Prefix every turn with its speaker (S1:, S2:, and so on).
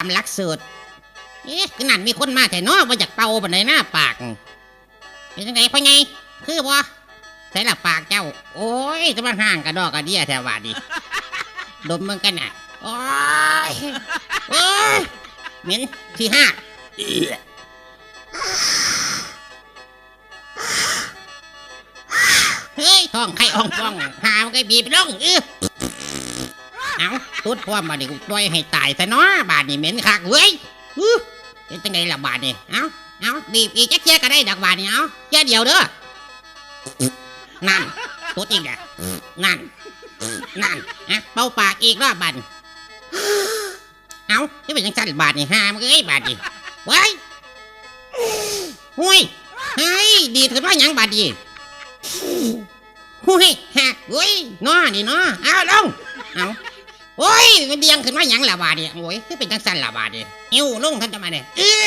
S1: ตามหลักสูตรเอ๊ะขนาดมีคนมาแต่นอมาจากเป่าบันไดหน้าปาก เป็นยังไงพ่อไง คือบ่ใส่ละปากเจ้า โอ้ยจะมาห่างกระดอกกระเดียแถวว่าดิดมมึงกันน่ะ โอ้ยโอ้ยเหม็นที่ห้าเฮ้ยท้องไข่อ่องฟองหามนก็บีบลงเออ เอาตุดความาดิกูปล่อยให้ตายซะเนาะบาดนี่เหม็นคักเว้ยอื้อเป็นจังไงล่ะบาดนี่เอาเอาบีบอีกจักเชียก็ได้ดักบาดนี่เอาแค่เดียวเด้อนั่นตุดอีกอะนั่นนั่นอะเป่าปากอีกรอบบันเอาจะเป็นยังสั่นบาทนี่ห้ามันก็ไอ้ยบาทนี่ไว้ยหุยเฮ้ยดีดขึ้นว่าหยังบาทดีหุยหักเฮ้ยน้อนี่น้อเอาลงเอา โอ้ยมันเดียงขึ้นมาหยังละบาทนี่โอ้ยคือเป็นจังสันละบาดเนี่หิวลงท่านจะมาเนี่ยเอ๊ะ